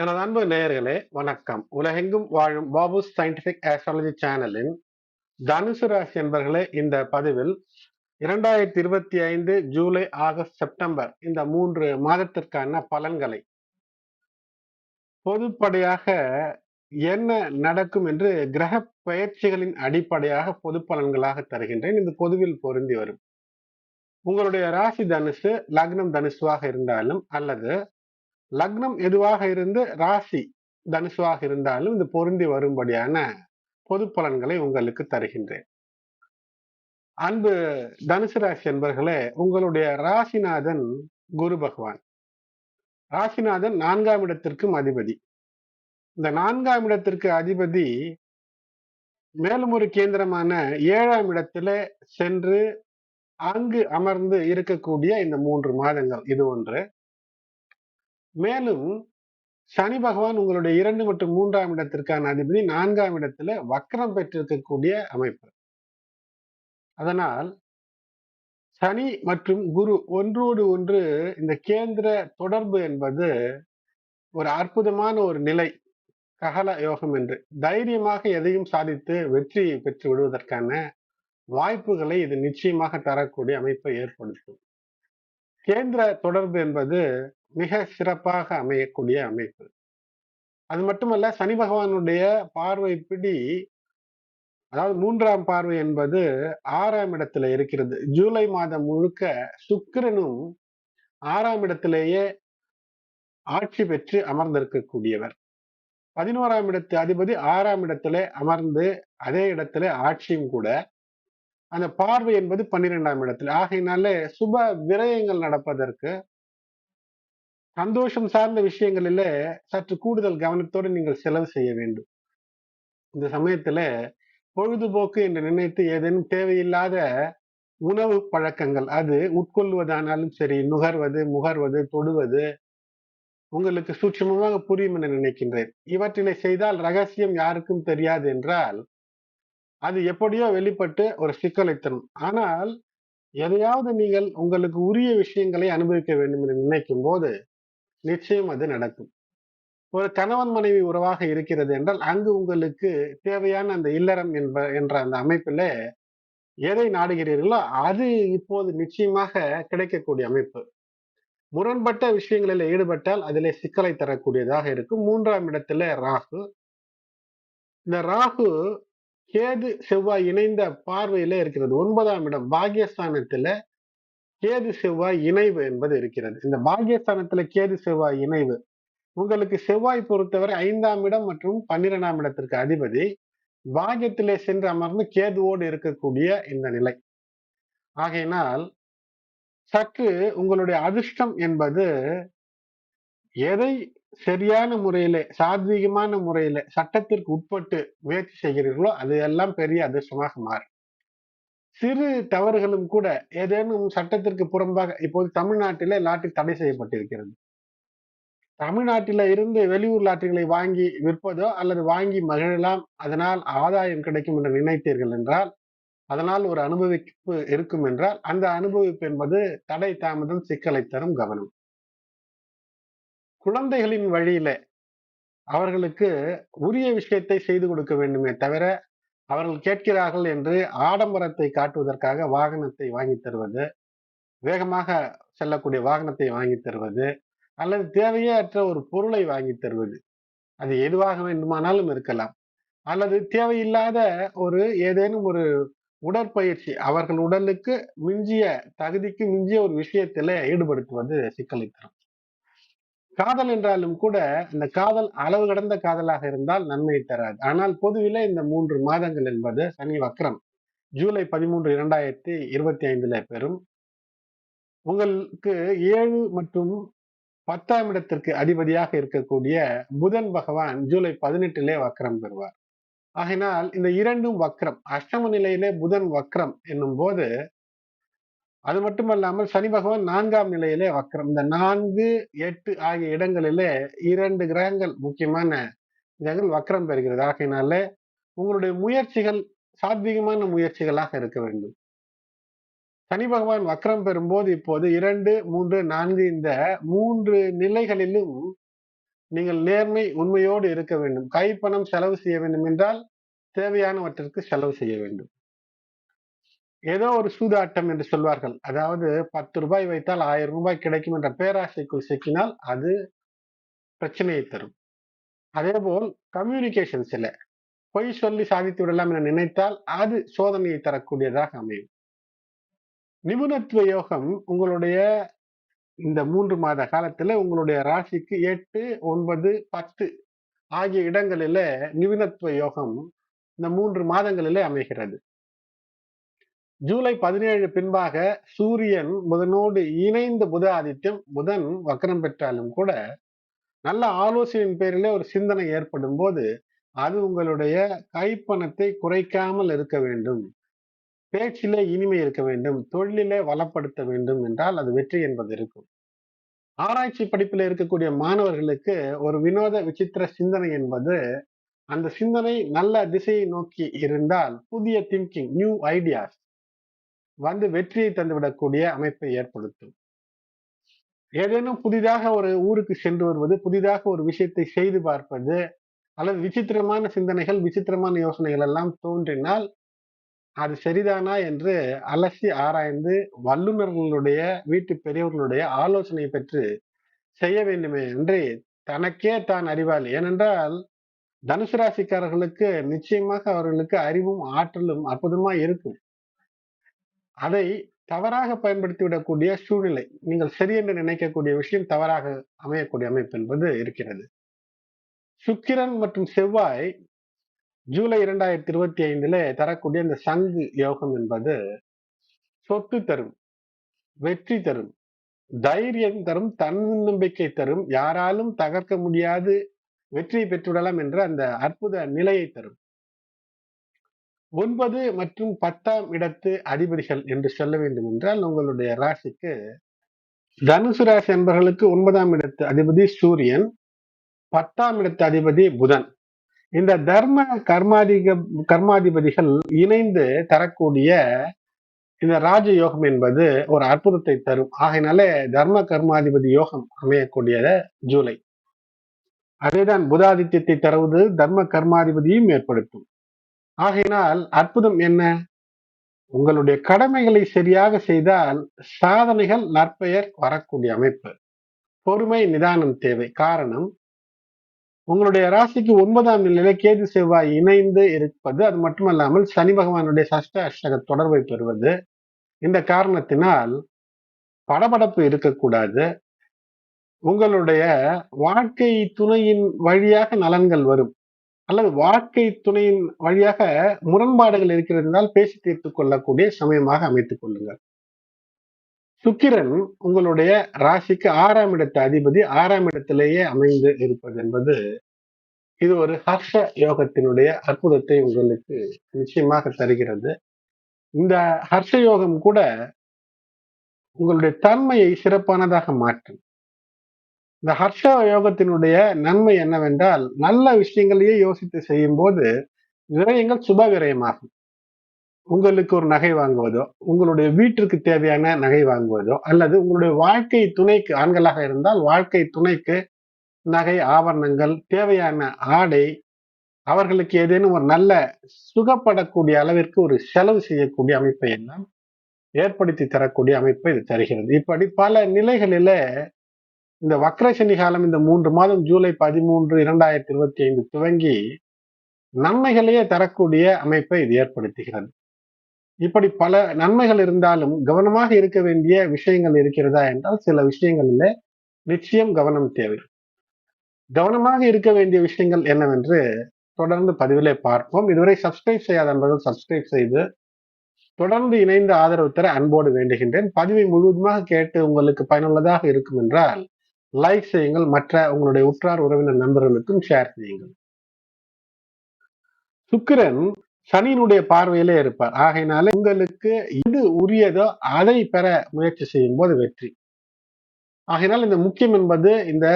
எனது அன்பு நேயர்களே வணக்கம். உலகெங்கும் வாழும் பாபு சயின்டிபிக் ஆஸ்ட்ராலஜி சேனலின் தனுசு ராசி என்பர்களே இந்த பதிவில் இரண்டாயிரத்தி இருபத்தி ஐந்து ஜூலை ஆகஸ்ட் செப்டம்பர் இந்த மூன்று மாதத்திற்கான பலன்களை பொதுப்படையாக என்ன நடக்கும் என்று கிரக பயிற்சிகளின் அடிப்படையாக பொது பலன்களாக தருகின்றேன். இந்த பொதுவில் பொருந்தி வரும். உங்களுடைய ராசி தனுசு லக்னம் தனுசுவாக இருந்தாலும் அல்லது லக்னம் எதுவாக இருந்து? ராசி தனுசுவாக இருந்தாலும் இது பொருந்தி வரும்படியான பொது பலன்களை உங்களுக்கு தருகின்றேன். அன்பு தனுசு ராசி என்பர்களே உங்களுடைய ராசிநாதன் குரு பகவான். ராசிநாதன் நான்காம் இடத்திற்கும் அதிபதி. இந்த நான்காம் இடத்திற்கு அதிபதி மேலும் ஒரு கேந்திரமான ஏழாம் இடத்துல சென்று அங்கு அமர்ந்து இருக்கக்கூடிய இந்த மூன்று மாதங்கள். இது ஒன்று. மேலும் சனி பகவான் உங்களுடைய இரண்டு மற்றும் மூன்றாம் இடத்திற்கான அதிபதி நான்காம் இடத்துல வக்கரம் பெற்றிருக்கக்கூடிய அமைப்பு. அதனால் சனி மற்றும் குரு ஒன்றோடு ஒன்று இந்த கேந்திர தொடர்பு என்பது ஒரு அற்புதமான ஒரு நிலை ககல யோகம் என்று. தைரியமாக எதையும் சாதித்து வெற்றி பெற்று விடுவதற்கான வாய்ப்புகளை இது நிச்சயமாக தரக்கூடிய அமைப்பை ஏற்படுத்தும். கேந்திர தொடர்பு என்பது மிக சிறப்பாக அமையக்கூடிய அமைப்பு. அது மட்டுமல்ல சனி பகவானுடைய பார்வை பிடி அதாவது மூன்றாம் பார்வை என்பது ஆறாம் இடத்துல இருக்கிறது. ஜூலை மாதம் முழுக்க சுக்கிரனும் ஆறாம் இடத்திலேயே ஆட்சி பெற்று அமர்ந்திருக்கக்கூடியவர். பதினோராம் இடத்து அதிபதி ஆறாம் இடத்துல அமர்ந்து அதே இடத்துல ஆட்சியும் கூட. அந்த பார்வை என்பது பன்னிரெண்டாம் இடத்துல. ஆகையினாலே சுப விரயங்கள் நடப்பதற்கு சந்தோஷம் சார்ந்த விஷயங்களில சற்று கூடுதல் கவனத்தோடு நீங்கள் செலவு செய்ய வேண்டும். இந்த சமயத்துல பொழுதுபோக்கு என்று நினைத்து ஏதேனும் தேவையில்லாத உணவு பழக்கங்கள் அது உட்கொள்வதானாலும் சரி நுகர்வது முகர்வது தொடுவது உங்களுக்கு சூட்சமமாக புரியும் என நினைக்கின்றேன். இவற்றினை செய்தால் ரகசியம் யாருக்கும் தெரியாது என்றால் அது எப்படியோ வெளிப்பட்டு ஒரு சிக்கலை தரும் ஆனால் எதையாவது நீங்கள் உங்களுக்கு உரிய விஷயங்களை அனுபவிக்க வேண்டும் என்று நினைக்கும் போது நிச்சயம் அது நடக்கும். ஒரு கணவன் மனைவி உறவாக இருக்கிறது என்றால் அங்கு உங்களுக்கு தேவையான அந்த இல்லறம் என்ப என்ற அந்த அமைப்பில் எதை நாடுகிறீர்களோ அது இப்போது நிச்சயமாக கிடைக்கக்கூடிய அமைப்பு. முரண்பட்ட விஷயங்களில் ஈடுபட்டால் அதிலே சிக்கலை தரக்கூடியதாக இருக்கும். மூன்றாம் இடத்துல ராகு. இந்த ராகு கேது செவ்வாய் இணைந்த பார்வையில இருக்கிறது. ஒன்பதாம் இடம் பாகியஸ்தானத்துல கேது செவ்வாய் இணைவு என்பது இருக்கிறது. இந்த பாகியஸ்தானத்துல கேது செவ்வாய் இணைவு. உங்களுக்கு செவ்வாய் பொறுத்தவரை ஐந்தாம் இடம் மற்றும் பன்னிரெண்டாம் இடத்திற்கு அதிபதி பாகியத்திலே சென்று அமர்ந்து கேதுவோடு இருக்கக்கூடிய இந்த நிலை. ஆகையினால் சற்று உங்களுடைய அதிர்ஷ்டம் என்பது எதை சரியான முறையில சாத்வீகமான முறையில சட்டத்திற்கு உட்பட்டு முயற்சி செய்கிறீர்களோ அது எல்லாம் பெரிய அதிர்ஷ்டமாக மாறும். சிறு தவறுகளும் கூட ஏதேனும் சட்டத்திற்கு புறம்பாக இப்போது தமிழ்நாட்டிலே லாட்டரி தடை செய்யப்பட்டிருக்கிறது. தமிழ்நாட்டில இருந்து வெளியூர் லாட்டரிகளை வாங்கி விற்பதோ அல்லது வாங்கி மகிழலாம் அதனால் ஆதாயம் கிடைக்கும் என்று நினைத்தீர்கள் என்றால் அதனால் ஒரு அனுபவிப்பு இருக்கும் என்றால் அந்த அனுபவிப்பு என்பது தடை தாமதம் சிக்கலை தரும் கவனம். குழந்தைகளின் வழியில அவர்களுக்கு உரிய விஷயத்தை செய்து கொடுக்க வேண்டுமே தவிர அவர்கள் கேட்கிறார்கள் என்று ஆடம்பரத்தை காட்டுவதற்காக வாகனத்தை வாங்கி தருவது வேகமாக செல்லக்கூடிய வாகனத்தை வாங்கி தருவது அல்லது தேவையற்ற ஒரு பொருளை வாங்கி தருவது. அது எதுவாக வேண்டுமானாலும் இருக்கலாம். அல்லது தேவையில்லாத ஒரு ஏதேனும் ஒரு உடற்பயிற்சி அவர்கள் உடலுக்கு மிஞ்சிய தகுதிக்கு மிஞ்சிய ஒரு விஷயத்தில ஈடுபடுத்துவது சிக்கலை தரும். காதல் என்றாலும் கூட இந்த காதல் அளவு கடந்த காதலாக இருந்தால் நன்மை தராது. ஆனால் பொதுவில இந்த மூன்று மாதங்கள் என்பது சனி வக்ரம் ஜூலை பதிமூன்று இரண்டாயிரத்தி இருபத்தி ஐந்துல பெறும். உங்களுக்கு ஏழு மற்றும் பத்தாம் இடத்திற்கு அதிபதியாக இருக்கக்கூடிய புதன் பகவான் ஜூலை பதினெட்டிலே வக்ரம் பெறுவார். ஆகினால் இந்த இரண்டும் வக்ரம். அஷ்டம நிலையிலே புதன் வக்ரம் என்னும் போது அது மட்டுமல்லாமல் சனி பகவான் நான்காம் நிலையிலே வக்ரம். இந்த நான்கு எட்டு ஆகிய இடங்களிலே இரண்டு கிரகங்கள் முக்கியமான கிரகங்கள் வக்ரம் பெறுகிறது. ஆகையினால உங்களுடைய முயற்சிகள் சாத்வீகமான முயற்சிகளாக இருக்க வேண்டும். சனி பகவான் வக்ரம் பெறும்போது இப்போது இரண்டு மூன்று நான்கு இந்த மூன்று நிலைகளிலும் நீங்கள் நேர்மை உண்மையோடு இருக்க வேண்டும். கைப்பணம் செலவு செய்ய வேண்டும் என்றால் தேவையானவற்றிற்கு செலவு செய்ய வேண்டும். ஏதோ ஒரு சூதாட்டம் என்று சொல்வார்கள். அதாவது பத்து ரூபாய் வைத்தால் ஆயிரம் ரூபாய் கிடைக்கும் என்ற பேராசைக்குள் சிக்கினால் அது பிரச்சனையை தரும். அதேபோல் கம்யூனிகேஷன்ஸ்ல பொய் சொல்லி சாதித்து விடலாம் என நினைத்தால் அது சோதனையை தரக்கூடியதாக அமையும். நிபுணத்துவ யோகம் உங்களுடைய இந்த மூன்று மாத காலத்துல உங்களுடைய ராசிக்கு எட்டு ஒன்பது பத்து ஆகிய இடங்களில நிபுணத்துவ யோகம் இந்த மூன்று மாதங்களிலே அமைகிறது. ஜூலை பதினேழு பின்பாக சூரியன் புதனோடு இணைந்த புத ஆதித்யம் புதன் வக்கரம் பெற்றாலும் கூட நல்ல ஆலோசனையின் பேரிலே ஒரு சிந்தனை ஏற்படும் போது அது உங்களுடைய கைப்பணத்தை குறைக்காமல் இருக்க வேண்டும். பேச்சிலே இனிமை இருக்க வேண்டும். தொழிலிலே வளப்படுத்த வேண்டும் என்றால் அது வெற்றி என்பது இருக்கும். ஆராய்ச்சி படிப்பில் இருக்கக்கூடிய மாணவர்களுக்கு ஒரு வினோத விசித்திர சிந்தனை என்பது அந்த சிந்தனை நல்ல திசையை நோக்கி இருந்தால் புதிய திங்கிங் நியூ ஐடியாஸ் வந்து வெற்றியை தந்துவிடக்கூடிய அமைப்பை ஏற்படுத்தும். ஏதேனும் புதிதாக ஒரு ஊருக்கு சென்று வருவது புதிதாக ஒரு விஷயத்தை செய்து பார்ப்பது அல்லது விசித்திரமான சிந்தனைகள் விசித்திரமான யோசனைகள் எல்லாம் தோன்றினால் அது சரிதானா என்று அலசி ஆராய்ந்து வல்லுநர்களுடைய வீட்டு பெரியவர்களுடைய ஆலோசனை பெற்று செய்ய வேண்டுமே என்று தனக்கே தான் அறிவாள். ஏனென்றால் தனுசு ராசிக்காரர்களுக்கு நிச்சயமாக அவர்களுக்கு அறிவும் ஆற்றலும் அற்புதமா இருக்கும். அதை தவறாக பயன்படுத்தி விடக்கூடிய சூழ்நிலை நீங்கள் சரி என்று நினைக்கக்கூடிய விஷயம் தவறாக அமையக்கூடிய அமைப்பு என்பது இருக்கிறது. சுக்கிரன் மற்றும் செவ்வாய் ஜூலை இரண்டாயிரத்தி இருபத்தி ஐந்துல தரக்கூடிய இந்த சங்கு யோகம் என்பது சொத்து தரும் வெற்றி தரும் தைரியம் தரும் தன்னம்பிக்கை தரும் யாராலும் தகர்க்க முடியாது வெற்றியை பெற்றுவிடலாம் என்ற அந்த அற்புத நிலையை தரும். ஒன்பது மற்றும் பத்தாம் இடத்து அதிபதிகள் என்று சொல்ல வேண்டும் என்றால் உங்களுடைய ராசிக்கு தனுசு ராசி என்பவர்களுக்கு ஒன்பதாம் இடத்து அதிபதி சூரியன் பத்தாம் இடத்து அதிபதி புதன். இந்த தர்ம கர்மாதிக கர்மாதிபதிகள் இணைந்து தரக்கூடிய இந்த ராஜ யோகம் என்பது ஒரு அற்புதத்தை தரும். ஆகையினாலே தர்ம கர்மாதிபதி யோகம் அமையக்கூடியத ஜூலை. அதேதான் புதாதித்யத்தை தருவது தர்ம கர்மாதிபதியும் ஏற்படுத்தும். ஆகையினால் அற்புதம் என்ன? உங்களுடைய கடமைகளை சரியாக செய்தால் சாதனைகள் நற்பெயர் வரக்கூடிய அமைப்பு. பொறுமை நிதானம் தேவை. காரணம் உங்களுடைய ராசிக்கு ஒன்பதாம் நிலையில கேது செவ்வாய் இணைந்து இருப்பது அது மட்டுமல்லாமல் சனி பகவானுடைய சஷ்ட அஷ்டக தொடர்பை பெறுவது. இந்த காரணத்தினால் படபடப்பு இருக்கக்கூடாது. உங்களுடைய வாழ்க்கை துணையின் வழியாக நலன்கள் வரும். அல்லது வாழ்க்கை துணையின் வழியாக முரண்பாடுகள் இருக்கிறதால் பேசி தீர்த்து கொள்ளக்கூடிய சமயமாக அமைத்துக் கொள்ளுங்கள். சுக்கிரன் உங்களுடைய ராசிக்கு ஆறாம் இடத்து அதிபதி ஆறாம் இடத்திலேயே அமைந்து இருப்பது என்பது இது ஒரு ஹர்ஷ யோகத்தினுடைய அற்புதத்தை உங்களுக்கு நிச்சயமாக தருகிறது. இந்த ஹர்ஷ யோகம் கூட உங்களுடைய தன்மையை சிறப்பானதாக மாற்றும். இந்த ஹர்ஷ யோகத்தினுடைய நன்மை என்னவென்றால் நல்ல விஷயங்களையே யோசித்து செய்யும் போது விரயங்கள் சுப விரயமாகும் உங்களுக்கு ஒரு நகை வாங்குவதோ உங்களுடைய வீட்டிற்கு தேவையான நகை வாங்குவதோ அல்லது உங்களுடைய வாழ்க்கை துணைக்கு ஆண்களாக இருந்தால் வாழ்க்கை துணைக்கு நகை ஆபரணங்கள் தேவையான ஆடை அவர்களுக்கு ஏதேனும் ஒரு நல்ல சுகப்படக்கூடிய அளவிற்கு ஒரு செலவு செய்யக்கூடிய அமைப்பை எல்லாம் ஏற்படுத்தி தரக்கூடிய அமைப்பை இது தருகிறது. இப்படி பல நிலைகளில இந்த வக்ரசனி காலம் இந்த மூன்று மாதம் ஜூலை பதிமூன்று இரண்டாயிரத்தி இருபத்தி ஐந்து துவங்கி நன்மைகளையே தரக்கூடிய அமைப்பை இது ஏற்படுத்துகிறது. இப்படி பல நன்மைகள் இருந்தாலும் கவனமாக இருக்க வேண்டிய விஷயங்கள் இருக்கிறதா என்றால் சில விஷயங்களில் நிச்சயம் கவனம் தேவை. கவனமாக இருக்க வேண்டிய விஷயங்கள் என்னவென்று தொடர்ந்து பதிவிலே பார்ப்போம். இதுவரை சப்ஸ்கிரைப் செய்யாத நண்பர்கள் சப்ஸ்கிரைப் செய்து தொடர்ந்து இணைந்து ஆதரவு தர அன்போடு வேண்டுகின்றேன். பதிவை முழுவதுமாக கேட்டு உங்களுக்கு பயனுள்ளதாக இருக்கும் என்றால் லைக் செய்யுங்கள். மற்ற உங்களுடைய உற்றார் உறவினர் நண்பர்களுக்கும் ஷேர் செய்யுங்கள். சுக்கிரன் சனியினுடைய பார்வையிலே இருப்பார். ஆகையினால உங்களுக்கு இது உரியதோ அதை பெற முயற்சி செய்யும் போது வெற்றி. ஆகையினால் இந்த முக்கியம் என்பது இந்த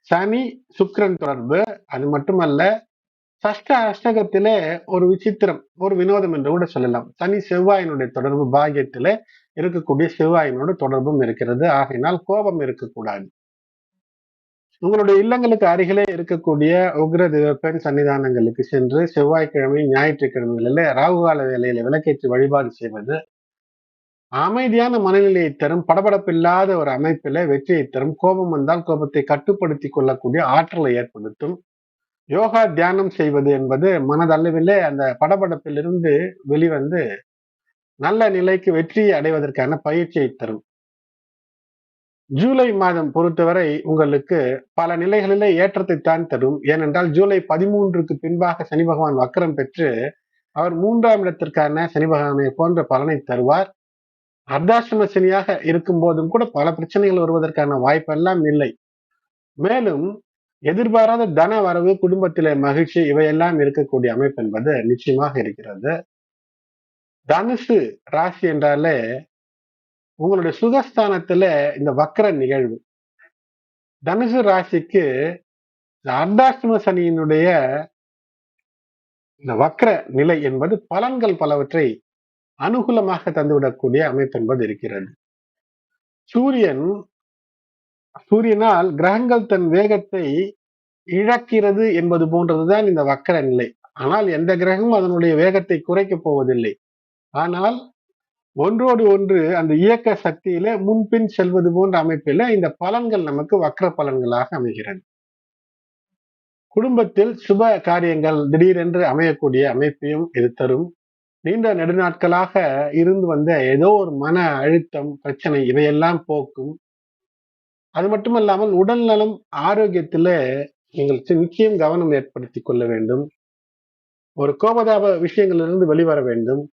சனி சுக்கிரன் தொடர்பு. அது மட்டுமல்ல சஷ்ட அஷ்டகத்திலே ஒரு விசித்திரம் ஒரு வினோதம் என்று கூட சொல்லலாம். சனி செவ்வாயினுடைய தொடர்பு பாகியத்திலே இருக்கக்கூடிய செவ்வாயினோட தொடர்பும் இருக்கிறது. ஆகையினால் கோபம் இருக்கக்கூடாது. உங்களுடைய இல்லங்களுக்கு அருகிலே இருக்கக்கூடிய உக்ர பெண் சன்னிதானங்களுக்கு சென்று செவ்வாய்க்கிழமை ஞாயிற்றுக்கிழமைகளில் ராகுகால வேலையில விளக்கேற்றி வழிபாடு செய்வது அமைதியான மனநிலையை தரும் படபடப்பில்லாத ஒரு அமைப்பில வெற்றியை தரும் கோபம் வந்தால் கோபத்தை கட்டுப்படுத்தி கொள்ளக்கூடிய ஆற்றலை ஏற்படுத்தும். யோகா தியானம் செய்வது என்பது மனதளவிலே அந்த படபடப்பிலிருந்து வெளிவந்து நல்ல நிலைக்கு வெற்றியை அடைவதற்கான பயிற்சியை தரும். ஜூலை மாதம் பொறுத்தவரை உங்களுக்கு பல நிலைகளிலே ஏற்றத்தை தான் தரும். ஏனென்றால் ஜூலை பதிமூன்றுக்கு பின்பாக சனி பகவான் வக்கரம் பெற்று அவர் மூன்றாம் இடத்திற்கான சனி பகவானை போன்ற பலனை தருவார். அர்த்தாசிரம சனியாக இருக்கும் போதும் கூட பல பிரச்சனைகள் வருவதற்கான வாய்ப்பெல்லாம் இல்லை. மேலும் எதிர்பாராத தன வரவு குடும்பத்திலே மகிழ்ச்சி இவையெல்லாம் இருக்கக்கூடிய அமைப்பு என்பது நிச்சயமாக இருக்கிறது. தனுசு ராசி என்றாலே உங்களுடைய சுகஸ்தானத்துல இந்த வக்கர நிகழ்வு. தனுசு ராசிக்கு அர்த்தாஷ்டம சனியினுடைய இந்த வக்கர நிலை என்பது பலன்கள் பலவற்றை அனுகூலமாக தந்துவிடக்கூடிய அமைப்பு என்பது இருக்கிறது. சூரியன் சூரியனால் கிரகங்கள் தன் வேகத்தை இழக்கிறது என்பது போன்றதுதான் இந்த வக்கர நிலை. ஆனால் எந்த கிரகமும் அதனுடைய வேகத்தை குறைக்கப் போவதில்லை. ஆனால் ஒன்றோடு ஒன்று அந்த இயக்க சக்தியில முன்பின் செல்வது போன்ற அமைப்பில இந்த பலன்கள் நமக்கு வக்ர பலன்களாக அமைகிறது. குடும்பத்தில் சுப காரியங்கள் திடீரென்று அமையக்கூடிய அமைப்பையும் இது தரும். நீண்ட நெடுநாட்களாக இருந்து வந்த ஏதோ ஒரு மன அழுத்தம் பிரச்சனை இவையெல்லாம் போக்கும். அது மட்டுமல்லாமல் உடல் நலம் ஆரோக்கியத்துல நீங்கள் நிச்சயம் கவனம் ஏற்படுத்தி கொள்ள வேண்டும். ஒரு கோபதாப விஷயங்களிலிருந்து வெளிவர வேண்டும்.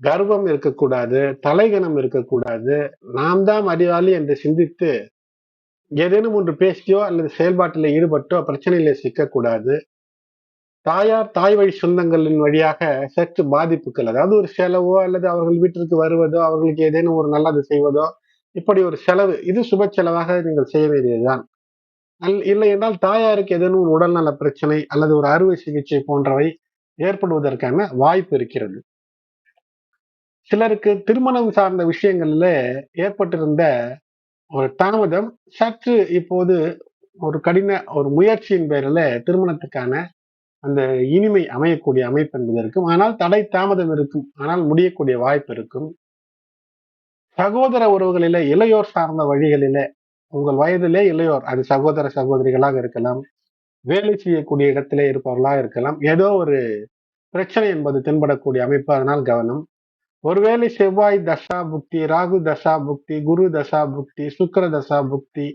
கர்வம் இருக்கக்கூடாது தலைகணம் இருக்கக்கூடாது. நாம் தான் அறிவாளி என்று சிந்தித்து ஏதேனும் ஒன்று பேசியோ அல்லது செயல்பாட்டில் ஈடுபட்டோ பிரச்சனையில சிக்கக்கூடாது. தாயார் தாய் வழி சொந்தங்களின் வழியாக சற்று பாதிப்புகள் அதாவது ஒரு செலவோ அல்லது அவர்கள் வீட்டிற்கு வருவதோ அவர்களுக்கு ஏதேனும் ஒரு நல்லது செய்வதோ இப்படி ஒரு செலவு இது சுப செலவாக நீங்கள் செய்ய வேண்டியதுதான். அல் இல்லை என்றால் தாயாருக்கு ஏதேனும் ஒரு உடல்நல பிரச்சனை அல்லது ஒரு அறுவை சிகிச்சை போன்றவை ஏற்படுவதற்கான வாய்ப்பு இருக்கிறது. சிலருக்கு திருமணம் சார்ந்த விஷயங்கள்ல ஏற்பட்டிருந்த ஒரு தாமதம் சற்று இப்போது ஒரு கடின ஒரு முயற்சியின் பேரில் திருமணத்துக்கான அந்த இனிமை அமையக்கூடிய அமைப்பு என்பது இருக்கும். ஆனால் தடை தாமதம் இருக்கும். ஆனால் முடியக்கூடிய வாய்ப்பு இருக்கும். சகோதர உறவுகளில இளையோர் சார்ந்த வழிகளில உங்கள் வயதிலே இளையோர் அது சகோதர சகோதரிகளாக இருக்கலாம் வேலை செய்யக்கூடிய இடத்திலே இருப்பவர்களாக இருக்கலாம் ஏதோ ஒரு பிரச்சனை என்பது தென்படக்கூடிய அமைப்பு. அதனால் கவனம். ஒருவேளை செவ்வாய் தசா புக்தி ராகு தசா புக்தி குரு தசா புக்தி சுக்கர தசா புக்தி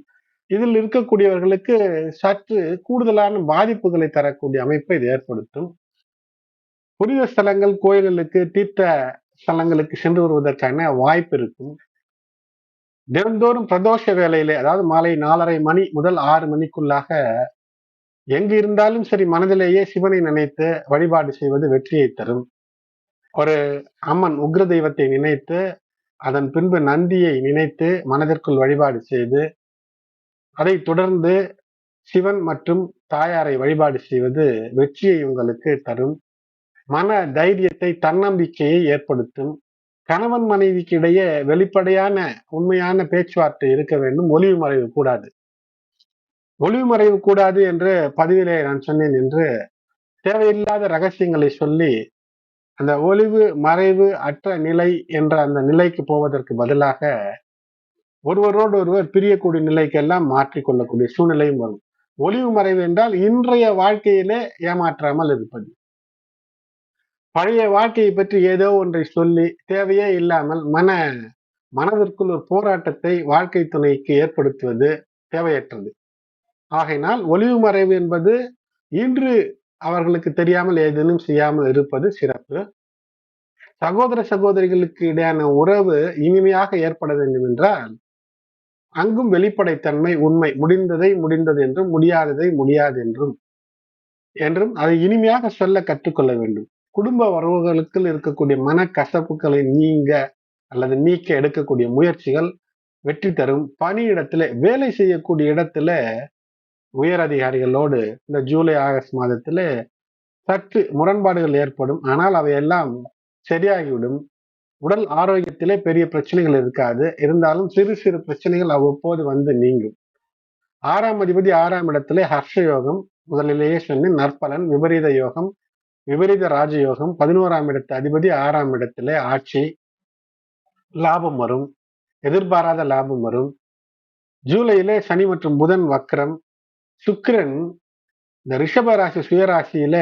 இதில் இருக்கக்கூடியவர்களுக்கு சற்று கூடுதலான பாதிப்புகளை தரக்கூடிய அமைப்பை இது ஏற்படுத்தும். புனித ஸ்தலங்கள் கோயில்களுக்கு தீர்த்த ஸ்தலங்களுக்கு சென்று வருவதற்கான வாய்ப்பு இருக்கும். தினந்தோறும் பிரதோஷ வேலையிலே அதாவது மாலை நாலரை மணி முதல் ஆறு மணிக்குள்ளாக எங்கு இருந்தாலும் சரி மனதிலேயே சிவனை நினைத்து வழிபாடு செய்வது வெற்றியை தரும். ஒரு அம்மன் உக்ர தெய்வத்தை நினைத்து அதன் பின்பு நந்தியை நினைத்து மனதிற்குள் வழிபாடு செய்து அதை தொடர்ந்து சிவன் மற்றும் தாயாரை வழிபாடு செய்வது வெற்றியை உங்களுக்கு தரும். மன தைரியத்தை தன்னம்பிக்கையை ஏற்படுத்தும். கணவன் மனைவிக்கு இடையே வெளிப்படையான உண்மையான பேச்சுவார்த்தை இருக்க வேண்டும். ஒளிவு மறைவு கூடாது. ஒளிவு மறைவு கூடாது என்று பதிவிலே நான் சொன்னேன் என்று தேவையில்லாத ரகசியங்களை சொல்லி அந்த ஒளிவு மறைவு அற்ற நிலை என்ற அந்த நிலைக்கு போவதற்கு பதிலாக ஒருவரோடு ஒருவர் பிரியக்கூடிய நிலைக்கெல்லாம் மாற்றிக்கொள்ளக்கூடிய சூழ்நிலையும் வரும். ஒளிவு மறைவு என்றால் இன்றைய வாழ்க்கையிலே ஏமாற்றாமல் இருப்பது. பழைய வாழ்க்கையை பற்றி ஏதோ ஒன்றை சொல்லி தேவையே இல்லாமல் மன மனதிற்குள் ஒரு போராட்டத்தை வாழ்க்கை துணைக்கு ஏற்படுத்துவது தேவையற்றது. ஆகையினால் ஒளிவு மறைவு என்பது இன்று அவர்களுக்கு தெரியாமல் ஏதேனும் செய்யாமல் இருப்பது சிறப்பு. சகோதர சகோதரிகளுக்கு இடையான உறவு இனிமையாக ஏற்பட வேண்டும் என்றால் அங்கும் வெளிப்படைத்தன்மை உண்மை முடிந்ததை முடிந்தது என்றும் முடியாததை முடியாது என்றும் என்றும் அதை இனிமையாக சொல்ல கற்றுக்கொள்ள வேண்டும். குடும்ப உறவுகளுக்கு இருக்கக்கூடிய மன கசப்புகளை நீங்க அல்லது நீக்க எடுக்கக்கூடிய முயற்சிகள் வெற்றி தரும். பணியிடத்துல வேலை செய்யக்கூடிய இடத்துல உயர் அதிகாரிகளோடு இந்த ஜூலை ஆகஸ்ட் மாதத்தில் சற்று முரண்பாடுகள் ஏற்படும். ஆனால் அவையெல்லாம் சரியாகிவிடும். உடல் ஆரோக்கியத்திலே பெரிய பிரச்சனைகள் இருக்காது. இருந்தாலும் சிறு சிறு பிரச்சனைகள் அவ்வப்போது வந்து நீங்கும். ஆறாம் அதிபதி ஆறாம் இடத்திலே ஹர்ஷ யோகம் முதலிலேயே சொன்ன நற்பலன் விபரீத யோகம் விபரீத ராஜயோகம் பதினோராம் இடத்து அதிபதி ஆறாம் இடத்திலே ஆட்சி லாபம் வரும் எதிர்பாராத லாபம் வரும். ஜூலையிலே சனி மற்றும் புதன் வக்ரம் சுக்கிரன் இந்த ரிஷபராசி சுயராசியில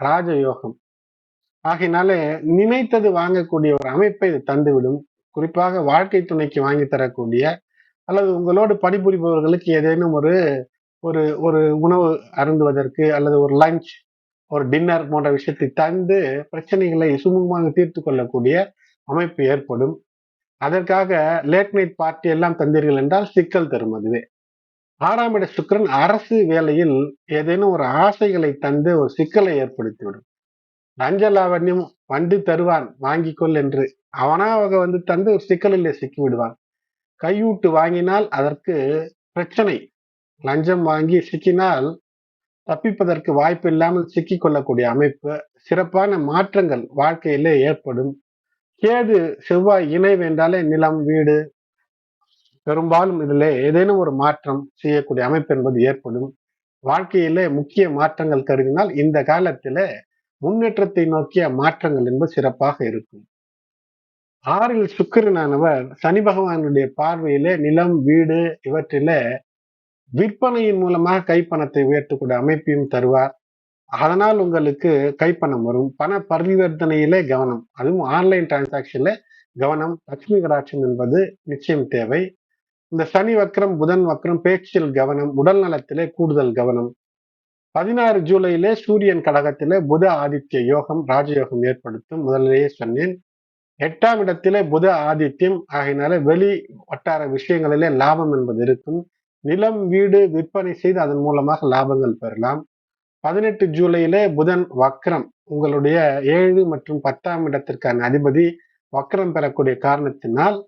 ராஜயோகம். ஆகையினால நினைத்தது வாங்கக்கூடிய ஒரு அமைப்பை இது தந்துவிடும். குறிப்பாக வாழ்க்கை துணைக்கு வாங்கி தரக்கூடிய அல்லது உங்களோடு பணிபுரிபவர்களுக்கு ஏதேனும் ஒரு ஒரு ஒரு உணவு அருந்துவதற்கு அல்லது ஒரு லஞ்ச் ஒரு டின்னர் போன்ற விஷயத்தை தந்து பிரச்சனைகளை சுமூகமாக தீர்த்து கொள்ளக்கூடிய அமைப்பு ஏற்படும். அதற்காக லேட் நைட் பார்ட்டி எல்லாம் தந்தீர்கள் என்றால் சிக்கல் தரும் அதுவே. ஆறாம் இட சுக்கரன் அரசு வேலையில் ஏதேனும் ஒரு ஆசைகளை தந்து ஒரு சிக்கலை ஏற்படுத்திவிடும். லஞ்ச லாவண்யம் வண்டி தருவான் வாங்கிக்கொள் என்று அவனாக வந்து தந்து ஒரு சிக்கலில் சிக்கி விடுவான் கையூட்டு வாங்கினால் அதற்கு பிரச்சனை. லஞ்சம் வாங்கி சிக்கினால் தப்பிப்பதற்கு வாய்ப்பு இல்லாமல் சிக்கிக் கொள்ளக்கூடிய அமைப்பு சிறப்பான மாற்றங்கள் வாழ்க்கையிலே ஏற்படும். கேது செவ்வாய் இணை வேண்டாலே நிலம் வீடு பெரும்பாலும் இதில் ஏதேனும் ஒரு மாற்றம் செய்யக்கூடிய அமைப்பு என்பது ஏற்படும். வாழ்க்கையிலே முக்கிய மாற்றங்கள் கருதினால் இந்த காலத்துல முன்னேற்றத்தை நோக்கிய மாற்றங்கள் என்பது சிறப்பாக இருக்கும். ஆறில் சுக்கிரனானவர் சனி பகவானுடைய பார்வையிலே நிலம் வீடு இவற்றில விற்பனையின் மூலமாக கைப்பணத்தை உயர்த்தக்கூடிய அமைப்பையும் தருவார். அதனால் உங்களுக்கு கைப்பணம் வரும். பண பரிவர்த்தனையிலே கவனம். அதுவும் ஆன்லைன் டிரான்சாக்ஷன்ல கவனம். லட்சுமி கடாட்சம் என்பது நிச்சயம் தேவை. இந்த சனி வக்ரம் புதன் வக்ரம் பேச்சில் கவனம் உடல் நலத்திலே கூடுதல் கவனம். பதினாறு ஜூலையிலே சூரியன் கடகத்திலே புத ஆதித்ய யோகம் ராஜயோகம் ஏற்படுத்தும். முதலிலேயே சொன்னேன் எட்டாம் இடத்திலே புத ஆதித்யம் ஆகினால வெளி வட்டார விஷயங்களிலே லாபம் என்பது இருக்கும். நிலம் வீடு விற்பனை செய்து அதன் மூலமாக லாபங்கள் பெறலாம். பதினெட்டு ஜூலையிலே புதன் வக்ரம் உங்களுடைய ஏழு மற்றும் பத்தாம் இடத்திற்கான அதிபதி வக்ரம் பெறக்கூடிய காரணத்தினால்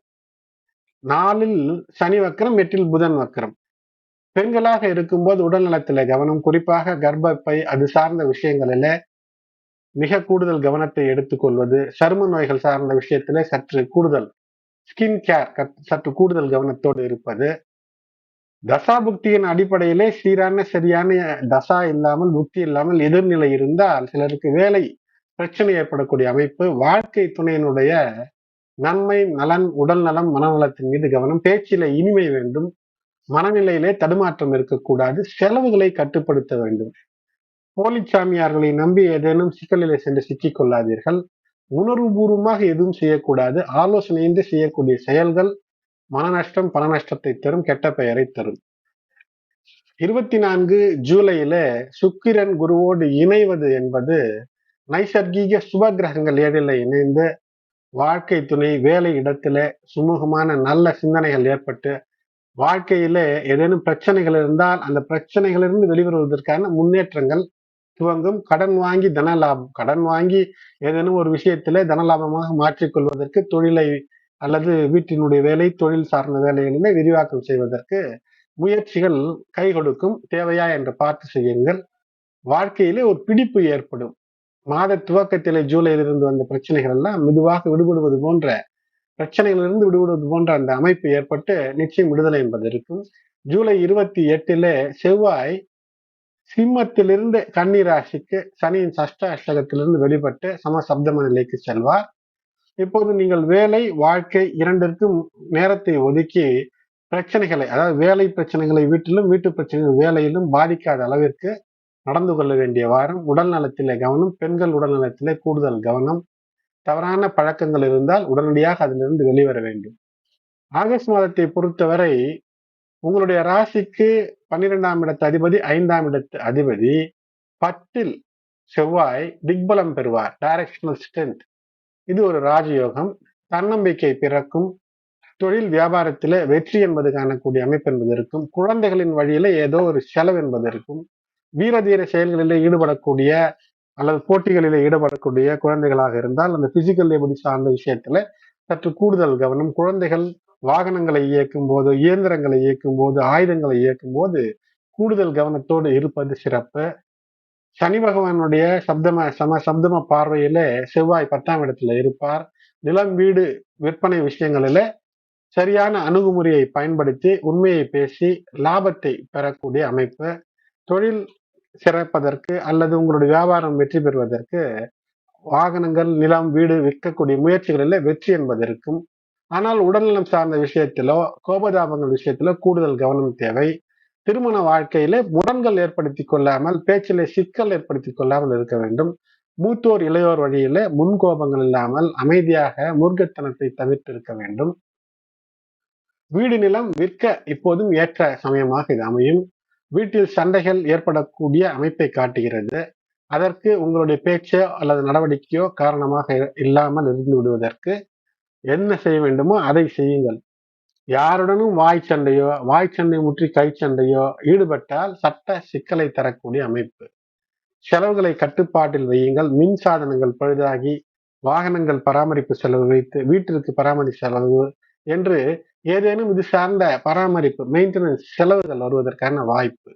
நாளில் சனி வக்கரம் எட்டில் புதன் வக்கரம் பெண்களாக இருக்கும்போது உடல் நலத்தில கவனம் குறிப்பாக கர்ப்பப்பை அது சார்ந்த விஷயங்களில மிக கூடுதல் கவனத்தை எடுத்துக்கொள்வது சரும நோய்கள் சார்ந்த விஷயத்திலே சற்று கூடுதல் ஸ்கின் கேர் சற்று கூடுதல் கவனத்தோடு இருப்பது. தசா புக்தியின் அடிப்படையிலே சீரான சரியான தசா இல்லாமல் புக்தி இல்லாமல் எதிர்நிலை இருந்தால் சிலருக்கு வேலை பிரச்சனை ஏற்படக்கூடிய அமைப்பு. வாழ்க்கை துணையினுடைய நன்மை நலன் உடல் நலம் மனநலத்தின் மீது கவனம் பேச்சில இனிமை வேண்டும் மனநிலையிலே தடுமாற்றம் இருக்கக்கூடாது செலவுகளை கட்டுப்படுத்த வேண்டும். போலி சாமியார்களை நம்பி ஏதேனும் சிக்கலிலே சென்று சிக்கிக் கொள்ளாதீர்கள். உணர்வுபூர்வமாக எதுவும் செய்யக்கூடாது. ஆலோசனையின்றி செய்யக்கூடிய செயல்கள் மன நஷ்டம் பண நஷ்டத்தை தரும் கெட்ட பெயரை தரும். இருபத்தி நான்கு ஜூலையில சுக்கிரன் குருவோடு இணைவது என்பது நைசர்கீக சுப கிரகங்கள் ஏழில் இணைந்து வாழ்க்கை துணை வேலை இடத்துல சுமூகமான நல்ல சிந்தனைகள் ஏற்பட்டு வாழ்க்கையில ஏதேனும் பிரச்சனைகள் இருந்தால் அந்த பிரச்சனைகளிலிருந்து வெளிவருவதற்கான முன்னேற்றங்கள் துவங்கும். கடன் வாங்கி தன லாபம். கடன் வாங்கி ஏதேனும் ஒரு விஷயத்திலே தன லாபமாக மாற்றிக்கொள்வதற்கு தொழிலை அல்லது வீட்டினுடைய வேலை தொழில் சார்ந்த வேலைகளிலே விரிவாக்கம் செய்வதற்கு முயற்சிகள் கை கொடுக்கும். தேவையா என்று பார்த்து செய்யுங்கள். வாழ்க்கையிலே ஒரு பிடிப்பு ஏற்படும். மாத துவக்கத்திலே ஜூலையிலிருந்து வந்த பிரச்சனைகள் எல்லாம் மெதுவாக விடுபடுவது போன்ற பிரச்சனைகளிலிருந்து விடுபடுவது போன்ற அந்த அமைப்பு ஏற்பட்டு நிச்சயம் விடுதலை என்பது இருக்கும். ஜூலை இருபத்தி எட்டிலே செவ்வாய் சிம்மத்திலிருந்து கன்னிராசிக்கு சனியின் சஷ்ட அஷ்டகத்திலிருந்து வெளிப்பட்டு சமசப்தம நிலைக்கு செல்வார். இப்போது நீங்கள் வேலை வாழ்க்கை இரண்டிற்கும் நேரத்தை ஒதுக்கி பிரச்சனைகளை அதாவது வேலை பிரச்சனைகளை வீட்டிலும் வீட்டு பிரச்சனைகள் வேலையிலும் பாதிக்காத அளவிற்கு நடந்து கொள்ள வேண்டிய வாரம் உடல் நலத்திலே கவனம் பெண்கள் உடல் நலத்திலே கூடுதல் கவனம். தவறான பழக்கங்கள் இருந்தால் உடனடியாக அதிலிருந்து வெளிவர வேண்டும். ஆகஸ்ட் மாதத்தை பொறுத்தவரை உங்களுடைய ராசிக்கு பன்னிரெண்டாம் இடத்து அதிபதி ஐந்தாம் இடத்து அதிபதி பத்தில் செவ்வாய் திக்பலம் பெறுவார். டைரக்ஷனல் ஸ்ட்ரென்த் இது ஒரு ராஜயோகம். தன்னம்பிக்கை பிறக்கும். தொழில் வியாபாரத்தில் வெற்றி என்பது காணக்கூடிய அமைப்பு என்பது இருக்கும். குழந்தைகளின் வழியில ஏதோ ஒரு செலவு என்பது இருக்கும். வீரதீர செயல்களில் ஈடுபடக்கூடிய அல்லது போட்டிகளில் ஈடுபடக்கூடிய குழந்தைகளாக இருந்தால் அந்த பிசிக்கல் எப்படி சார்ந்த விஷயத்துல சற்று கூடுதல் கவனம். குழந்தைகள் வாகனங்களை இயக்கும் போது இயந்திரங்களை இயக்கும் போது ஆயுதங்களை இயக்கும் போது கூடுதல் கவனத்தோடு இருப்பது சிறப்பு. சனி பகவானுடைய சப்தம சம சப்தம பார்வையில செவ்வாய் பத்தாம் இடத்துல இருப்பார். நிலம் வீடு விற்பனை விஷயங்களில சரியான அணுகுமுறையை பயன்படுத்தி உண்மையை பேசி லாபத்தை பெறக்கூடிய அமைப்பு. தொழில் சிறப்பதற்கு அல்லது உங்களுடைய வியாபாரம் வெற்றி பெறுவதற்கு வாகனங்கள் நிலம் வீடு விற்கக்கூடிய முயற்சிகளில் வெற்றி என்பது இருக்கும் ஆனால் உடல்நலம் சார்ந்த விஷயத்திலோ கோபதாபங்கள் விஷயத்திலோ கூடுதல் கவனம் தேவை. திருமண வாழ்க்கையிலே முரண்கள் ஏற்படுத்தி கொள்ளாமல் பேச்சிலே சிக்கல் ஏற்படுத்தி கொள்ளாமல் இருக்க வேண்டும். மூத்தோர் இளையோர் வழியில முன்கோபங்கள் இல்லாமல் அமைதியாக மூர்க்கத்தனத்தை தவிர்த்து இருக்க வேண்டும். வீடு நிலம் விற்க இப்போதும் ஏற்ற சமயமாக இது அமையும். வீட்டில் சண்டைகள் ஏற்படக்கூடிய அமைப்பை காட்டுகிறது. அதற்கு உங்களுடைய பேச்சோ அல்லது நடவடிக்கையோ காரணமாக இல்லாமல் இருந்து விடுவதற்கு என்ன செய்ய வேண்டுமோ அதை செய்யுங்கள். யாருடனும் வாய் சண்டையோ வாய் சண்டை முற்றி கை சண்டையோ ஈடுபட்டால் சட்ட சிக்கலை தரக்கூடிய அமைப்பு. செலவுகளை கட்டுப்பாட்டில் வையுங்கள். மின் சாதனங்கள் பழுதாகி வாகனங்கள் பராமரிப்பு செலவு வைத்து வீட்டிற்கு பராமரிப்பு செலவு என்று ஏதேனும் இது சார்ந்த பராமரிப்பு மெயின்டெனன்ஸ் செலவுகள் வருவதற்கான வாய்ப்பு.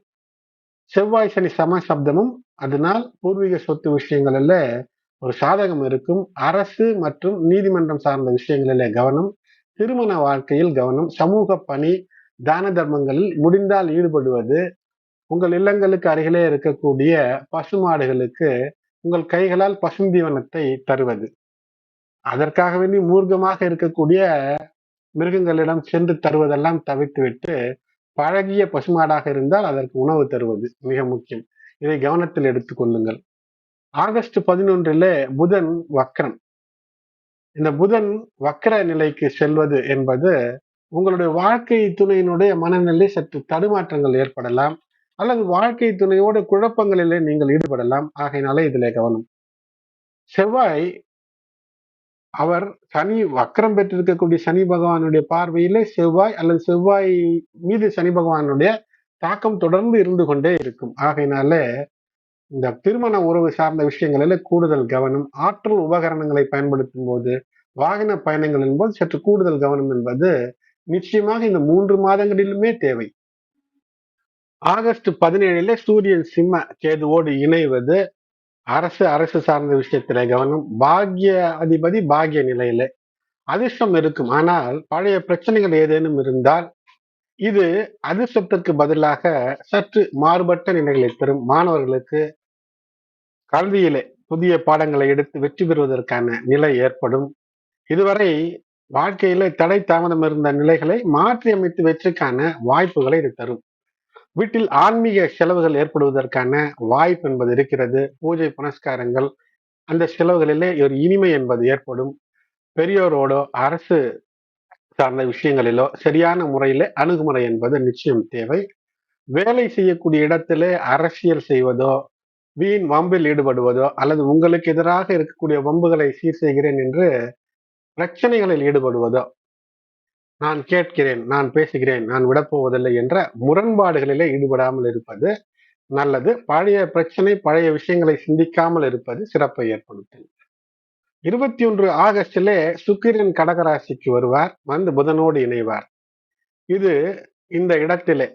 செவ்வாய் சனி சமசப்தமும் அதனால் பூர்வீக சொத்து விஷயங்களில் ஒரு சாதகம் இருக்கும். அரசு மற்றும் நீதிமன்றம் சார்ந்த விஷயங்களிலே கவனம் திருமண வாழ்க்கையில் கவனம் சமூக பணி தான தர்மங்களில் முடிந்தால் ஈடுபடுவது உங்கள் இல்லங்களுக்கு அருகிலே இருக்கக்கூடிய பசுமாடுகளுக்கு உங்கள் கைகளால் பசுந்தீவனத்தை தருவது. அதற்காக வேண்டி மூர்க்கமாக இருக்கக்கூடிய மிருகங்களிடம் சென்று தருவதெல்லாம் தவிர்த்துவிட்டு பழகிய பசுமாடாக இருந்தால் அதற்கு உணவு தருவது மிக முக்கியம். இதை கவனத்தில் எடுத்துக் கொள்ளுங்கள். ஆகஸ்ட் பதினொன்றில் புதன் வக்ரம். இந்த புதன் வக்கர நிலைக்கு செல்வது என்பது உங்களுடைய வாழ்க்கை துணையினுடைய மனநிலை சற்று தடுமாற்றங்கள் ஏற்படலாம். அல்லது வாழ்க்கை துணையோட குழப்பங்களிலே நீங்கள் ஈடுபடலாம். ஆகையினாலே இதிலே கவனம். செவ்வாய் அவர் சனி வக்கரம் பெற்றிருக்கக்கூடிய சனி பகவானுடைய பார்வையிலே செவ்வாய் அல்லது செவ்வாய் மீது சனி பகவானுடைய தாக்கம் தொடர்ந்து இருந்து கொண்டே இருக்கும். ஆகையினால இந்த திருமண உறவு சார்ந்த விஷயங்களில் கூடுதல் கவனம் ஆற்றல் உபகரணங்களை பயன்படுத்தும் போது வாகன பயணங்களின் போது சற்று கூடுதல் கவனம் என்பது நிச்சயமாக இந்த மூன்று மாதங்களிலுமே தேவை. ஆகஸ்ட் பதினேழுல சூரியன் சிம்ம கேதுவோடு இணைவது அரசு அரசு சார்ந்த விஷயத்துல கவனம் பாக்ய அதிபதி பாக்ய நிலையில அதிர்ஷ்டம் இருக்கும். ஆனால் பழைய பிரச்சனைகள் ஏதேனும் இருந்தால் இது அதிர்ஷ்டத்திற்கு பதிலாக சற்று மாறுபட்ட நிலைகளை தரும். மாணவர்களுக்கு கல்வியிலே புதிய பாடங்களை எடுத்து வெற்றி பெறுவதற்கான நிலை ஏற்படும். இதுவரை வாழ்க்கையில தடை தாமதம் இருந்த நிலைகளை மாற்றி அமைத்து வெற்றிக்கான வாய்ப்புகளை இது தரும். வீட்டில் ஆன்மீக செலவுகள் ஏற்படுவதற்கான வாய்ப்பு என்பது இருக்கிறது. பூஜை புனஸ்காரங்கள் அந்த செலவுகளிலே ஒரு இனிமை என்பது ஏற்படும். பெரியோரோடோ அரசு சார்ந்த விஷயங்களிலோ சரியான முறையில அணுகுமுறை என்பது நிச்சயம் தேவை. வேலை செய்யக்கூடிய இடத்திலே அரசியல் செய்வதோ வீண் வம்பில் ஈடுபடுவதோ அல்லது உங்களுக்கு எதிராக இருக்கக்கூடிய வம்புகளை சீர் செய்கிறேன் என்று பிரச்சனைகளில் ஈடுபடுவதோ நான் கேட்கிறேன் நான் பேசுகிறேன் நான் விடப்போவதில்லை என்ற முரண்பாடுகளிலே ஈடுபடாமல் இருப்பது நல்லது. பழைய பிரச்சனை பழைய விஷயங்களை சிந்திக்காமல் இருப்பது சிறப்பை ஏற்படுத்தும். இருபத்தி ஒன்று ஆகஸ்டிலே சுக்கிரன் கடகராசிக்கு வருவார் வந்து புதனோடு இணைவார். இது இந்த இடத்திலே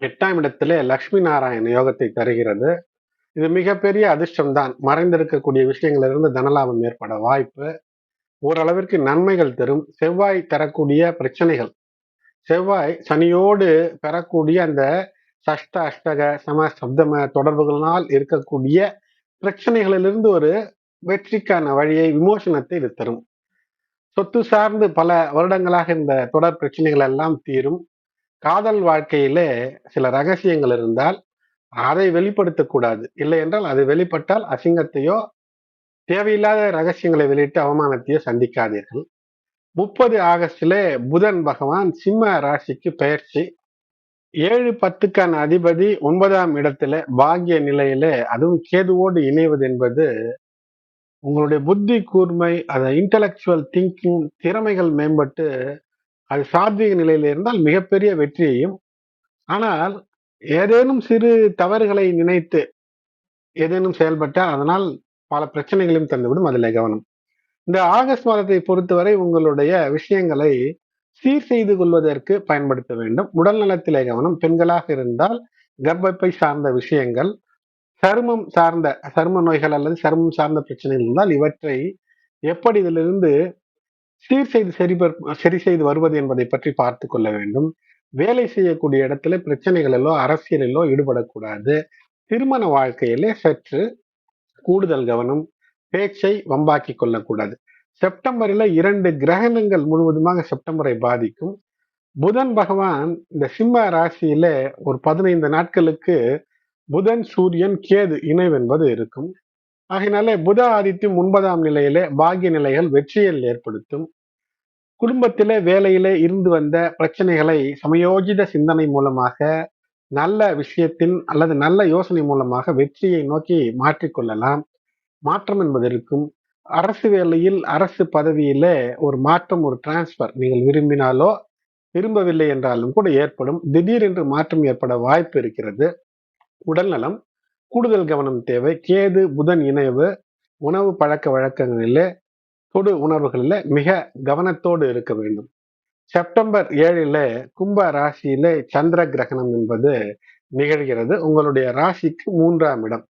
எட்டாம் இடத்திலே லக்ஷ்மி நாராயண யோகத்தை தருகிறது. இது மிகப்பெரிய அதிர்ஷ்டம் தான் மறைந்திருக்கக்கூடிய விஷயங்களிலிருந்து தனலாபம் ஏற்பட வாய்ப்பு. ஓரளவிற்கு நன்மைகள் தரும். செவ்வாய் தரக்கூடிய பிரச்சனைகள். செவ்வாய் சனியோடு பெறக்கூடிய அந்த சஷ்ட அஷ்டக சம சப்தம தொடர்புகளினால் இருக்கக்கூடிய பிரச்சனைகளிலிருந்து ஒரு வெற்றிக்கான வழியை விமோசனத்தை இது தரும். சொத்து சார்ந்து பல வருடங்களாக இந்த தொடர் பிரச்சனைகள் எல்லாம் தீரும். காதல் வாழ்க்கையிலே சில ரகசியங்கள் இருந்தால் அதை வெளிப்படுத்தக்கூடாது. இல்லை என்றால் அது வெளிப்பட்டால் அசிங்கத்தையோ தேவையில்லாத ரகசியங்களை வெளியிட்டு அவமானத்தையே சந்திக்காதீர்கள். முப்பது ஆகஸ்டில் புதன் பகவான் சிம்ம ராசிக்கு பயிற்சி ஏழு பத்துக்கான அதிபதி ஒன்பதாம் இடத்துல பாகிய நிலையில அதுவும் கேதுவோடு இணைவது என்பது உங்களுடைய புத்தி கூர்மை அதை இன்டலெக்சுவல் திங்கிங் திறமைகள் மேம்பட்டு அது சாத்வீக நிலையில இருந்தால் மிகப்பெரிய வெற்றியையும். ஆனால் ஏதேனும் சிறு தவறுகளை நினைத்து ஏதேனும் செயல்பட்டால் அதனால் பல பிரச்சனைகளையும் தந்துவிடும். அதில் கவனம். இந்த ஆகஸ்ட் மாதத்தை பொறுத்தவரை உங்களுடைய விஷயங்களை சீர் செய்து கொள்வதற்கு பயன்படுத்த வேண்டும். உடல் நலத்திலே கவனம். பெண்களாக இருந்தால் கர்ப்பப்பை சார்ந்த விஷயங்கள் சருமம் சார்ந்த சரும நோய்கள் அல்லது சருமம் சார்ந்த பிரச்சனைகள் இருந்தால் இவற்றை எப்படி இதிலிருந்து சீர் செய்து சரி சரி செய்து வருவது என்பதை பற்றி பார்த்து கொள்ள வேண்டும். வேலை செய்யக்கூடிய இடத்துல பிரச்சனைகளிலோ அரசியலிலோ ஈடுபடக்கூடாது. திருமண வாழ்க்கையிலே சற்று கூடுதல் கவனம் பேச்சை வம்பாக்கி கொள்ளக்கூடாது. செப்டம்பரில் இரண்டு கிரகணங்கள் முழுவதுமாக செப்டம்பரை பாதிக்கும். புதன் பகவான் இந்த சிம்ம ராசியில ஒரு பதினைந்து நாட்களுக்கு புதன் சூரியன் கேது இணைவென்பது இருக்கும். ஆகினாலே புத ஆதித்யம் ஒன்பதாம் நிலையிலே பாகிய நிலைகள் வெற்றியில் ஏற்படுத்தும். குடும்பத்திலே வேலையிலே இருந்து வந்த பிரச்சனைகளை சமயோஜித சிந்தனை மூலமாக நல்ல விஷயத்தின் அல்லது நல்ல யோசனை மூலமாக வெற்றியை நோக்கி மாற்றிக்கொள்ளலாம். மாற்றம் என்பது இருக்கும். அரசு வேலையில் அரசு பதவியில ஒரு மாற்றம் ஒரு டிரான்ஸ்பர் நீங்கள் விரும்பினாலோ விரும்பவில்லை என்றாலும் கூட ஏற்படும். திடீரென்று மாற்றம் ஏற்பட வாய்ப்பு இருக்கிறது. உடல்நலம் கூடுதல் கவனம் தேவை. கேது புதன் இணைவு உணவு பழக்க வழக்கங்களிலே தொடு உணர்வுகளில் மிக கவனத்தோடு இருக்க வேண்டும். செப்டம்பர் ஏழில் கும்ப ராசியில சந்திர கிரகணம் என்பது நிகழ்கிறது. உங்களுடைய ராசிக்கு மூன்றாம் இடம்.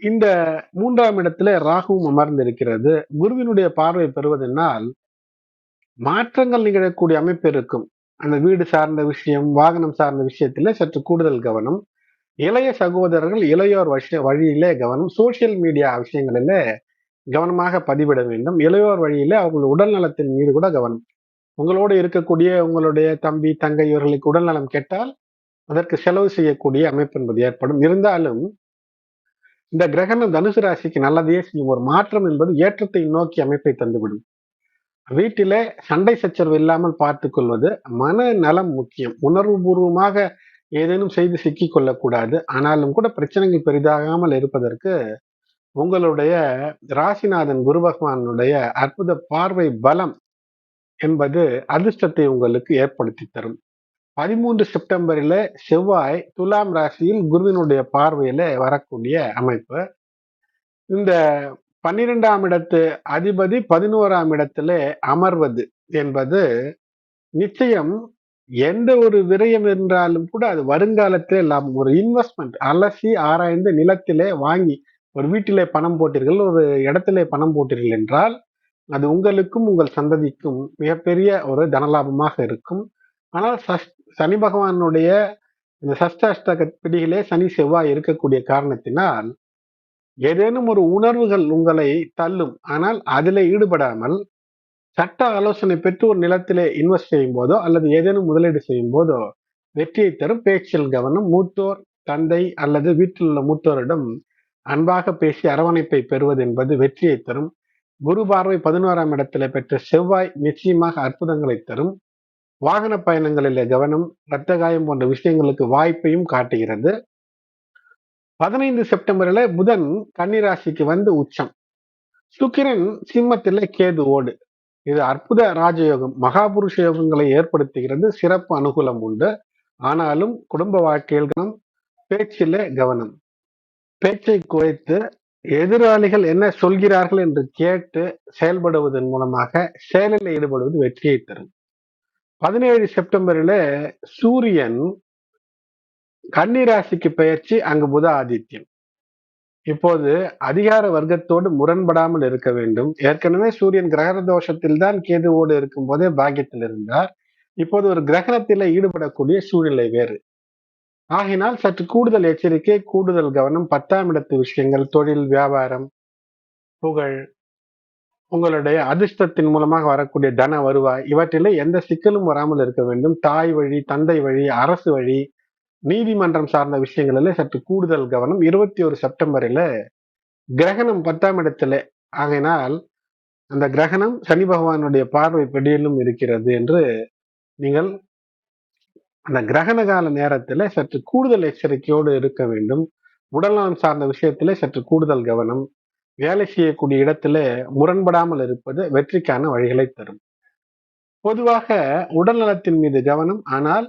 இந்த மூன்றாம் இடத்துல ராகுவும் அமர்ந்திருக்கிறது. குருவினுடைய பார்வை பெறுவதனால் மாற்றங்கள் நிகழக்கூடிய அமைப்பு இருக்கும். அந்த வீடு சார்ந்த விஷயம் வாகனம் சார்ந்த விஷயத்துல சற்று கூடுதல் கவனம். இளைய சகோதரர்கள் இளையோர் விஷய வழியிலே கவனம். சோசியல் மீடியா விஷயங்களில கவனமாக பதிவிட வேண்டும். இளையோர் வழியில அவர்கள் உடல் நலத்தின் மீது கூட கவனம். உங்களோடு இருக்கக்கூடிய உங்களுடைய தம்பி தங்கை இவர்களுக்கு உடல் நலம் கெட்டால் அதற்கு செலவு செய்யக்கூடிய அமைப்பு என்பது ஏற்படும். இருந்தாலும் இந்த கிரகணம் தனுசு ராசிக்கு நல்லதையே செய்யும். ஒரு மாற்றம் என்பது ஏற்றத்தை நோக்கி அமைப்பை தந்துவிடும். வீட்டிலே சண்டை சச்சரவு இல்லாமல் பார்த்து கொள்வது மன நலம் முக்கியம். உணர்வு பூர்வமாக ஏதேனும் செய்து சிக்கிக் கொள்ளக்கூடாது ஆனாலும் கூட பிரச்சனைகள் பெரிதாகாமல் இருப்பதற்கு உங்களுடைய ராசிநாதன் குரு பகவானுடைய அற்புத பார்வை பலம் என்பது அதிர்ஷ்டத்தை உங்களுக்கு ஏற்படுத்தி தரும். பதிமூன்று செப்டம்பரில் செவ்வாய் துலாம் ராசியில் குருவினுடைய பார்வையில வரக்கூடிய அமைப்பு. இந்த பன்னிரெண்டாம் இடத்து அதிபதி பதினோராம் இடத்துல அமர்வது என்பது நிச்சயம் எந்த ஒரு விரயம் என்றாலும் கூட அது வருங்காலத்தில் நாம் ஒரு இன்வெஸ்ட்மெண்ட் அலசி ஆராய்ந்து நிலத்திலே வாங்கி ஒரு வீட்டிலே பணம் போட்டீர்கள் ஒரு இடத்திலே பணம் போட்டீர்கள் என்றால் அது உங்களுக்கும் உங்கள் சந்ததிக்கும் மிகப்பெரிய ஒரு தனலாபமாக இருக்கும். ஆனால் சஷ் சனி பகவானுடைய இந்த சஷ்டாஷ்டக பிடிகளே சனி செவ்வாய் இருக்கக்கூடிய காரணத்தினால் ஏதேனும் ஒரு உணர்வுகள் உங்களை தள்ளும். ஆனால் அதில் ஈடுபடாமல் சட்ட ஆலோசனை பெற்று ஒரு நிலத்திலே இன்வெஸ்ட் செய்யும் போதோ அல்லது ஏதேனும் முதலீடு செய்யும் போதோ வெற்றியை தரும் பேச்சில் கவனம் மூத்தோர் தந்தை அல்லது வீட்டில் உள்ள மூத்தோரிடம் அன்பாக பேசி அரவணைப்பை பெறுவது என்பது வெற்றியை தரும். குரு பார்வை பதினோராம் இடத்துல பெற்ற செவ்வாய் நிச்சயமாக அற்புதங்களை தரும். வாகன பயணங்களில் கவனம் இரத்த காயம் போன்ற விஷயங்களுக்கு வாய்ப்பையும் காட்டுகிறது. பதினைந்து செப்டம்பர்ல புதன் கன்னிராசிக்கு வந்து உச்சம். சுக்கிரன் சிம்மத்தில் கேது ஓடு. இது அற்புத ராஜயோகம் மகாபுருஷ யோகங்களை ஏற்படுத்துகிறது. சிறப்பு அனுகூலம் உண்டு. ஆனாலும் குடும்ப வாழ்க்கையில் கவனம் பேச்சில கவனம். பேச்சை குறைத்து எதிராளிகள் என்ன சொல்கிறார்கள் என்று கேட்டு செயல்படுவதன் மூலமாக செயலில் ஈடுபடுவது வெற்றியை தரும். பதினேழு செப்டம்பரில் சூரியன் கன்னிராசிக்கு பயிற்சி அங்கு புத ஆதித்யம். இப்போது அதிகார வர்க்கத்தோடு முரண்படாமல் இருக்க வேண்டும். ஏற்கனவே சூரியன் கிரகண தோஷத்தில் தான் கேதுவோடு இருக்கும் போதே பாக்கியத்தில் இருந்தார். இப்போது ஒரு கிரகணத்தில் ஈடுபடக்கூடிய சூழ்நிலை வேறு. ஆகினால் சற்று கூடுதல் எச்சரிக்கை கூடுதல் கவனம் பத்தாம் இடத்து விஷயங்கள் தொழில் வியாபாரம் புகழ் உங்களுடைய அதிர்ஷ்டத்தின் மூலமாக வரக்கூடிய தன வருவாய் இவற்றிலே எந்த சிக்கலும் வராமல் இருக்க வேண்டும். தாய் வழி தந்தை வழி அரசு வழி நீதிமன்றம் சார்ந்த விஷயங்களிலே சற்று கூடுதல் கவனம். இருபத்தி ஒரு செப்டம்பரில் கிரகணம் பத்தாம் இடத்துல ஆகையினால் அந்த கிரகணம் சனி பகவானுடைய பார்வை பெடியிலும் இருக்கிறது என்று நீங்கள் அந்த கிரகண கால நேரத்தில் சற்று கூடுதல் எச்சரிக்கையோடு இருக்க வேண்டும். உடல்நலம் சார்ந்த விஷயத்திலே சற்று கூடுதல் கவனம். வேலை செய்யக்கூடிய இடத்துல முரண்படாமல் இருப்பது வெற்றிக்கான வழிகளை தரும். பொதுவாக உடல் நலத்தின் மீது கவனம் ஆனால்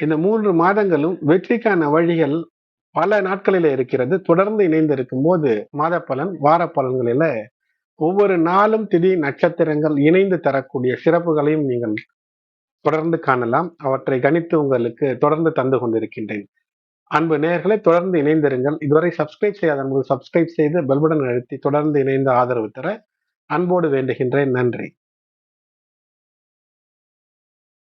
இந்த மூன்று மாதங்களும் வெற்றிக்கான வழிகள் பல நாட்களில இருக்கிறது. தொடர்ந்து இணைந்து இருக்கும் போது மாத பலன் வார பலன்களில ஒவ்வொரு நாளும் திடீர் நட்சத்திரங்கள் இணைந்து தரக்கூடிய சிறப்புகளையும் நீங்கள் தொடர்ந்து காணலாம். அவற்றை கணித்து உங்களுக்கு தொடர்ந்து தந்து கொண்டிருக்கின்றேன். அன்பு நேர்களை தொடர்ந்து இணைந்திருங்கள். இதுவரை சப்ஸ்கிரைப் செய்யாத சப்ஸ்கிரைப் செய்து பெல்புடன் அழுத்தி தொடர்ந்து இணைந்து ஆதரவு தர அன்போடு வேண்டுகின்றேன். நன்றி.